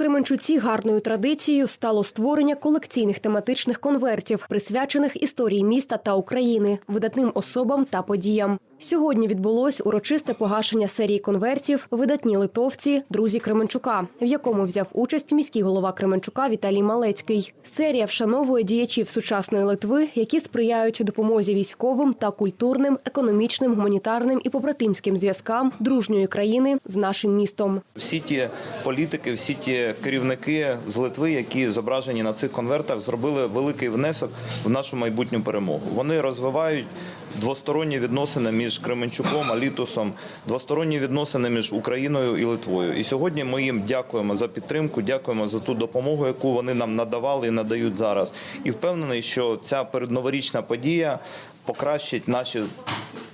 Кременчуці гарною традицією стало створення колекційних тематичних конвертів, присвячених історії міста та України, видатним особам та подіям. Сьогодні відбулось урочисте погашення серії конвертів Видатні литовці, друзі Кременчука, в якому взяв участь міський голова Кременчука Віталій Малецький. Серія вшановує діячів сучасної Литви, які сприяють допомозі військовим та культурним, економічним, гуманітарним і побратимським зв'язкам дружньої країни з нашим містом. Всі ті політики, всі ті керівники з Литви, які зображені на цих конвертах, зробили великий внесок в нашу майбутню перемогу. Вони розвивають двосторонні відносини між Кременчуком, Алітусом, двосторонні відносини між Україною і Литвою. І сьогодні ми їм дякуємо за підтримку, дякуємо за ту допомогу, яку вони нам надавали і надають зараз. І впевнений, що ця передноворічна подія покращить наші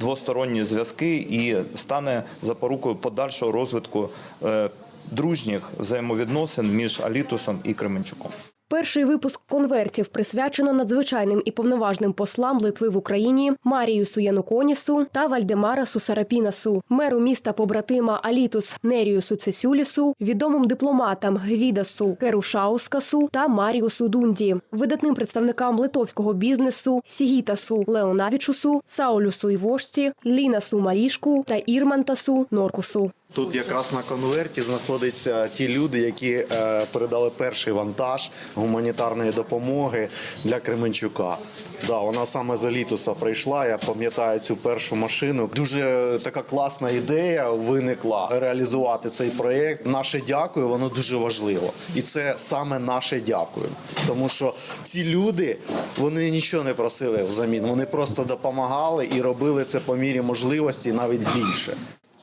двосторонні зв'язки і стане запорукою подальшого розвитку е, дружніх взаємовідносин між Алітусом і Кременчуком. Перший випуск конвертів присвячено надзвичайним і повноважним послам Литви в Україні Маріюсу Януконісу та Вальдемарасу Сарапінасу, меру міста побратима Алітус Неріусу Цесюлісу, відомим дипломатам Гвідасу Керушаускасу та Маріусу Дунді, видатним представникам литовського бізнесу Сігітасу Леонавічусу, Саулюсу Івошці, Лінасу Малішку та Ірмантасу Норкусу. Тут якраз на конверті знаходяться ті люди, які е, передали перший вантаж гуманітарної допомоги для Кременчука. Да, вона саме з Алітуса прийшла. Я пам'ятаю цю першу машину. Дуже така класна ідея виникла реалізувати цей проєкт. Наше дякую, воно дуже важливо, і це саме наше дякую. Тому що ці люди вони нічого не просили взамін. Вони просто допомагали і робили це по мірі можливості, навіть більше.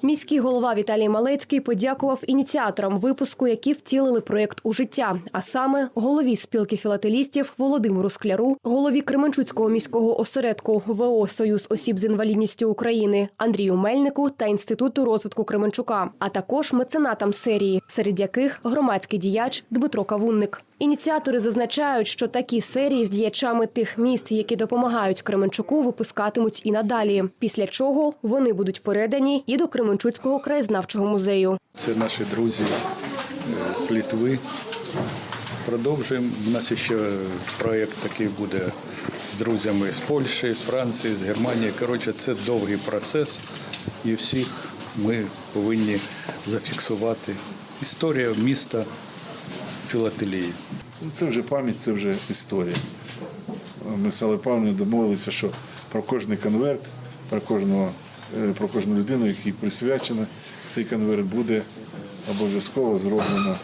Міський голова Віталій Малецький подякував ініціаторам випуску, які втілили проєкт у життя, а саме голові спілки філателістів Володимиру Скляру, голові Кременчуцького міського осередку ВО Союз осіб з інвалідністю України Андрію Мельнику та інституту розвитку Кременчука, а також меценатам серії, серед яких громадський діяч Дмитро Кавунник. Ініціатори зазначають, що такі серії з діячами тих міст, які допомагають Кременчуку, випускатимуть і надалі. Після чого вони будуть передані і до Кременчуцького краєзнавчого музею. Це наші друзі е, з Літви. Продовжуємо. У нас ще проєкт такий буде з друзями з Польщі, з Франції, з Германії. Коротше, це довгий процес, і всіх ми повинні зафіксувати. Історія міста філателії. Це вже пам'ять, це вже історія. Ми з Павловною домовилися, що про кожний конверт, про кожного, е, про кожну людину, якій присвячено, цей конверт буде обов'язково зроблена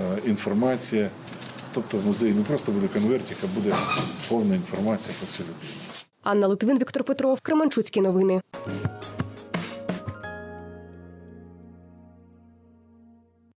е, інформація. Тобто в музеї не просто буде конвертик, а буде повна інформація про цю людину. Анна Литвин, Віктор Петров, Кременчуцькі новини.